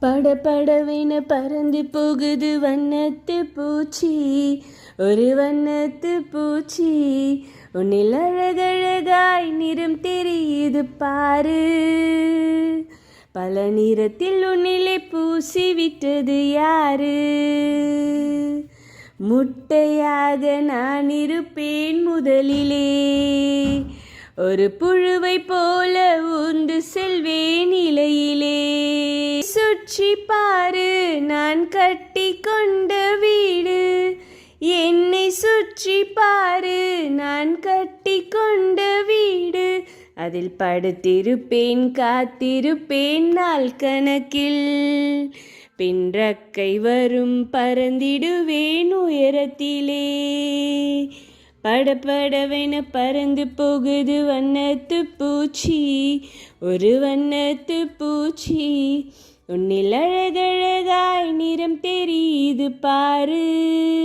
பட படவென பறந்து போகுது வண்ணத்து பூச்சி. ஒரு வண்ணத்து பூச்சி. உன்னில் அழகழகாய் நிறம் தெரியுது பாரு. பல நிறத்தில் உன்னிலே பூசி விட்டது யாரு? முட்டையாக நான் இருப்பேன் முதலிலே. ஒரு புழுவை போல உன் சுற்றி பாரு நான் கட்டி கொண்ட வீடு. என்னை சுற்றி பாரு நான் கட்டி கொண்ட வீடு. அதில் படுத்திருப்பேன் காத்திருப்பேன் நாள் கணக்கில். பின்றக்கை வரும் பறந்திடுவேன் உயரத்திலே. படப்படவென பறந்து போகுது வண்ணத்து பூச்சி ஒரு வண்ணத்து பூச்சி. உன்னில் அழகழகாய் நிறம் தெரியுது பாரு.